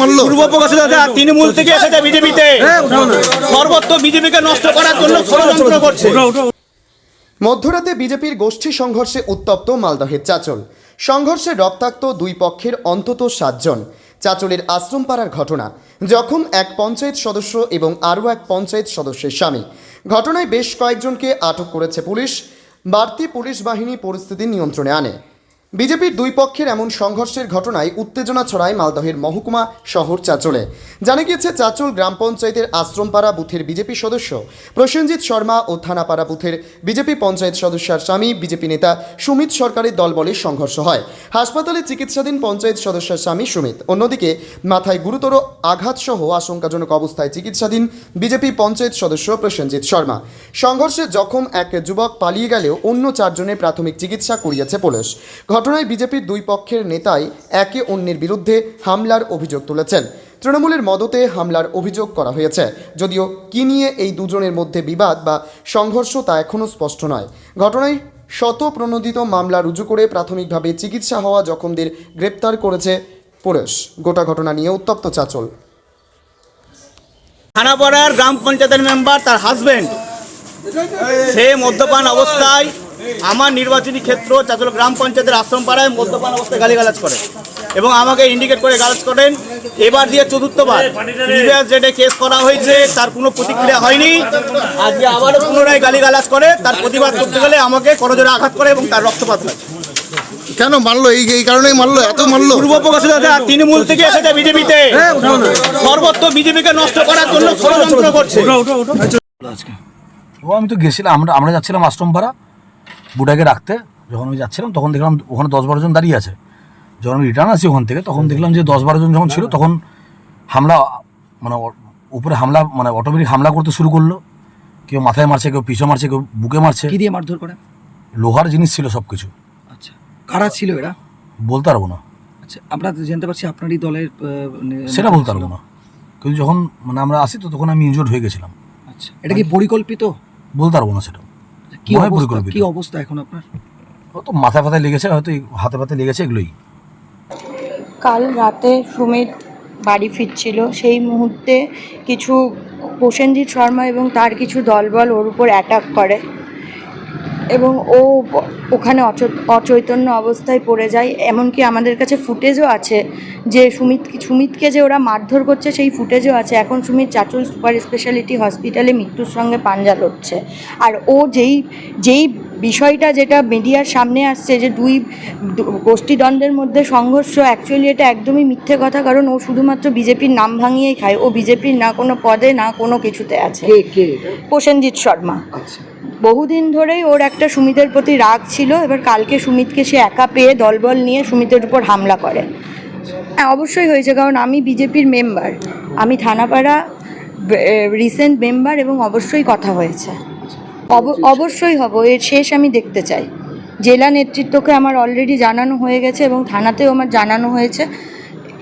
মারলো পূর্ব প্রকাশিত তৃণমূল থেকে এসেছে বিজেপিতে। সর্বত্র বিজেপিকে নষ্ট করার জন্য ষড়যন্ত্র করছে। মধ্যরাতে বিজেপির গোষ্ঠী সংঘর্ষে উত্তপ্ত মালদহের চাচল। সংঘর্ষে রক্তাক্ত দুই পক্ষের অন্তত সাতজন। চাচলের আশ্রমপাড়ার ঘটনা। যখন এক পঞ্চায়েত সদস্য এবং আরও এক পঞ্চায়েত সদস্যের স্বামী। ঘটনায় বেশ কয়েকজনকে আটক করেছে পুলিশ। বাড়তি পুলিশ বাহিনী পরিস্থিতি নিয়ন্ত্রণে আনে। বিজেপির দুই পক্ষের এমন সংঘর্ষের ঘটনায় উত্তেজনা ছড়ায় মালদহের মহকুমা শহর চাচলে। জানা গিয়েছে, চাচল গ্রাম পঞ্চায়েতের আশ্রমপাড়া বুথের বিজেপি সদস্য প্রসেনজিৎ শর্মা ও থানাপাড়া বুথের বিজেপি পঞ্চায়েত সদস্যার স্বামী, বিজেপি নেতা সুমিত সরকারের দলবলে সংঘর্ষ হয়। হাসপাতালে চিকিৎসাধীন পঞ্চায়েত সদস্যের স্বামী সুমিত। অন্যদিকে, মাথায় গুরুতর আঘাতসহ আশঙ্কাজনক অবস্থায় চিকিৎসাধীন বিজেপি পঞ্চায়েত সদস্য প্রসেনজিৎ শর্মা। সংঘর্ষে জখম এক যুবক পালিয়ে গেলেও অন্য চারজনের প্রাথমিক চিকিৎসা করিয়েছে পুলিশ। ঘটনায় বিজেপির দুই পক্ষের নেতাই একে অন্যের বিরুদ্ধে হামলার অভিযোগ তুলেছেন। তৃণমূলের মদতে হামলার অভিযোগ করা হয়েছে। যদিও কি নিয়ে এই দুজনের মধ্যে বিবাদ বা সংঘর্ষ তা এখনও স্পষ্ট নয়। ঘটনায় শত প্রণোদিত মামলা রুজু করে প্রাথমিকভাবে চিকিৎসা হওয়া জখমদের গ্রেপ্তার করেছে পুলিশ গোটা ঘটনা নিয়ে উত্তপ্ত চাচল। থানাপাড়ার গ্রাম পঞ্চায়েতের মেম্বার তার হাজবেন্ড সে মদ্যপান অবস্থায় আমার নির্বাচনী ক্ষেত্র চাচল গ্রাম পঞ্চায়েতের আশ্রম পাড়ায় মদ্যপান অবস্থায় গালিগালাজ করে এবং আমাকে ইন্ডিকেট করে গালাজ করেন। এবার দিয়ে চতুর্থবার প্রিভিয়াস ডেটে কেস করা হয়েছে তার কোনো প্রতিক্রিয়া হয়নি। আজকে আবারও পুনরায় গালিগালাজ করে তার প্রতিবাদ করতে গেলে আমাকে করজোরে আঘাত করে এবং তার রক্তপাত হয়। কেন মারলো? এই এই কারণেই মারলো? এত মারলো? পূর্ব প্রকাশিত তৃণমূল থেকে এসেছে বিজেপিতে। সর্বত্র বিজেপিকে নষ্ট করার জন্য ষড়যন্ত্র করছে। ও আমি তো গেছিলাম আমরা আমরা যাচ্ছিলাম আশ্রমপাড়া বুটাকে রাখতে যখন আমি যাচ্ছিলাম তখন দেখলাম ওখানে দশ বারো জন দাঁড়িয়ে আছে। যখন আমি রিটার্ন আসি ওখান থেকে তখন দেখলাম যে দশ বারো জন যখন ছিল তখন হামলা মানে উপরে হামলা মানে অটোমেটিক হামলা করতে শুরু করল। কেউ মাথায় মারছে কেউ পিছু মারছে কেউ বুকে মারছে। কি দিয়ে মারধর করে? লোহার জিনিস ছিল সব কিছু আচ্ছা কারা ছিল এরা? বলতে পারব না। আচ্ছা আমরা জানতে পারছি আপনারই দলের আহ, সেটা বলতে পারব না। কিন্তু যখন মানে আমরা আসি তো তখন আমি ইনজোর্ড হয়ে গেছিলাম। আচ্ছা এটা কি পরিকল্পিত? বলতে পারব না সেটা। কি অবস্থা? কি অবস্থা এখন আপনার? হয়তো মাথা ফাথায় লেগেছে হয়তো হাতে পাতে লেগেছে এগুলোই। কাল রাতে সুমিত বাড়ি ফিরছিল সেই মুহূর্তে কিছু প্রসেনজিৎ শর্মা এবং তার কিছু দলবল ওর উপর অ্যাটাক করে। এবং ও ওখানে অচ- অচৈতন্য অবস্থায় পড়ে যায়। এমনকি আমাদের কাছে ফুটেজও আছে যে সুমিত সুমিতকে যে ওরা মারধর করছে সেই ফুটেজও আছে। এখন সুমিত চাচল সুপার স্পেশালিটি হসপিটালে মৃত্যুর সঙ্গে পাঞ্জা লড়ছে। আর ও যেই যেই বিষয়টা যেটা মিডিয়ার সামনে আসছে যে দুই গোষ্ঠীদ্বন্দ্বের মধ্যে সংঘর্ষ অ্যাকচুয়ালি এটা একদমই মিথ্যে কথা। কারণ ও শুধুমাত্র বিজেপির নাম ভাঙিয়েই খায়। ও বিজেপির না কোনো পদে না কোনো কিছুতে আছে। প্রসেনজিৎ শর্মা। আচ্ছা। বহুদিন ধরেই ওর একটা সুমিতের প্রতি রাগ ছিল। এবার কালকে সুমিতকে সে একা পেয়ে দলবল নিয়ে সুমিতের উপর হামলা করে। হ্যাঁ অবশ্যই হয়েছে, কারণ আমি বিজেপির মেম্বার। আমি থানাপাড়া রিসেন্ট মেম্বার এবং অবশ্যই কথা হয়েছে। অব- অবশ্যই হব, এর শেষ আমি দেখতে চাই। জেলা নেতৃত্বকে আমার অলরেডি জানানো হয়ে গেছে এবং থানাতেও আমার জানানো হয়েছে।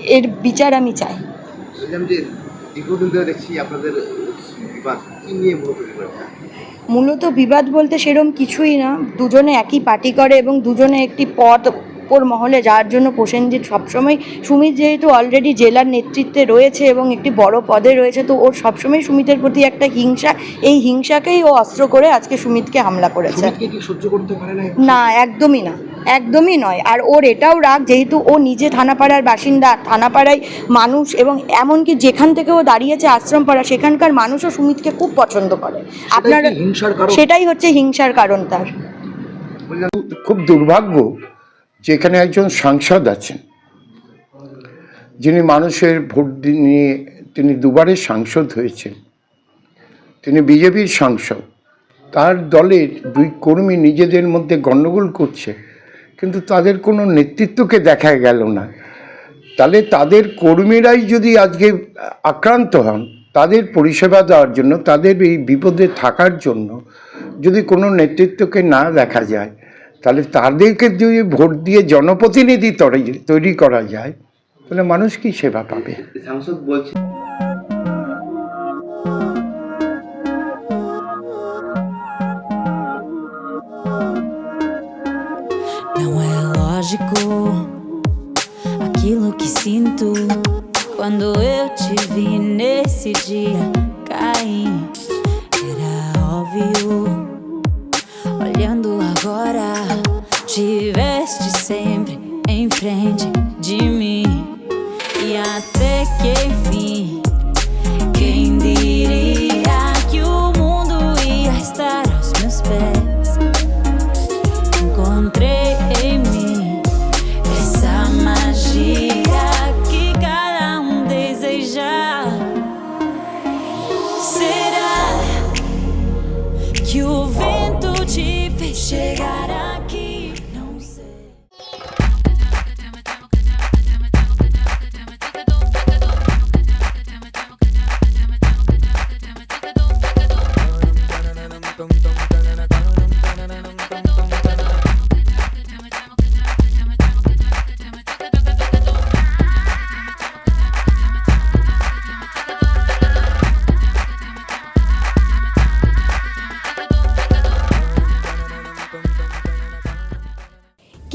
এর বিচার আমি চাই। দেখছি আপনাদের মূলত বিবাদ বলতে সেরম কিছুই না। দুজনে একই পার্টি করে এবং দুজনে একটি পদ ওর মহলে যাওয়ার জন্য প্রসেনজিৎ সবসময় সুমিত যেহেতু অলরেডি জেলার নেতৃত্বে রয়েছে এবং একটি বড় পদে রয়েছে তো ওর সবসময় সুমিতের প্রতি একটা হিংসা এই হিংসাকেই ও অস্ত্র করে আজকে সুমিতকে হামলা করেছে। না একদমই না একদমই নয়। আর ওর এটাও রাগ যেহেতু ও নিজে থানাপাড়ার বাসিন্দা থানাপাড়ায় মানুষ এবং এমনকি যেখান থেকে ও দাঁড়িয়েছে আশ্রমপাড়া সেখানকার মানুষও সুমিতকে খুব পছন্দ করে। আপনার? সেটাই হচ্ছে হিংসার কারণ তার। খুব দুর্ভাগ্য যে এখানে একজন সাংসদ আছেন। যিনি মানুষের ভোট নিয়ে তিনি দুবারে সাংসদ হয়েছেন। তিনি বিজেপির সাংসদ। তার দলের দুই কর্মী নিজেদের মধ্যে গণ্ডগোল করছে, কিন্তু তাদের কোনো নেতৃত্বকে দেখা গেল না। তাহলে তাদের কর্মীরাই যদি আজকে আক্রান্ত হন, তাদের পরিষেবা দেওয়ার জন্য, তাদের এই বিপদে থাকার জন্য যদি কোনো নেতৃত্বকে না দেখা যায় তাহলে তাদেরকে যদি ভোট দিয়ে জনপ্রতিনিধি তৈরি- তৈরি করা যায় তাহলে মানুষ কি সেবা পাবে সাংসদ বলছে Não é lógico aquilo que sinto Quando eu te vi nesse dia cair,